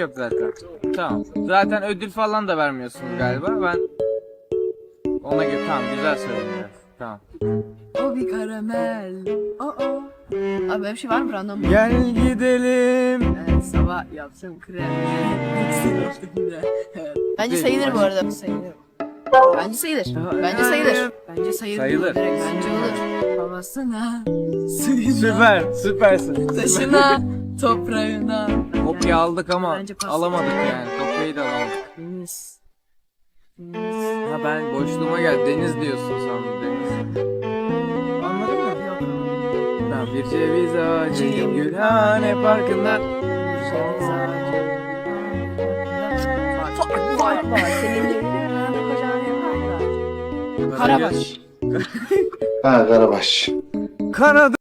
yok zaten. Tamam. Zaten ödül falan da vermiyorsunuz galiba. Ben ona göre tamam güzel söyledin. Tamam. O bir karamel. O o. Abi böyle bir şey var mı random? Gel gidelim. Evet, sabah yaptım krem. Bence sayılır bu arada. Sayılır. Bence sayılır. Bence sayılır. Bence sayılır. Sayılır. Bence olur. Havasına, suyuna, Süper, süpersin. taşına, toprağına. Kopya aldık ama Bence pas. alamadık yani. Kopyayı da alamadık. Deniz. Ha ben boşluğuma gel. Deniz diyorsun sandım deniz. Anladın mı? Yok. Ben bir ceviz ağacıyım Gülhane Parkı'nda. Ceviz ağacı. Fark var. Senin kocaman. Karabaş. Ha Karabaş. Kanadı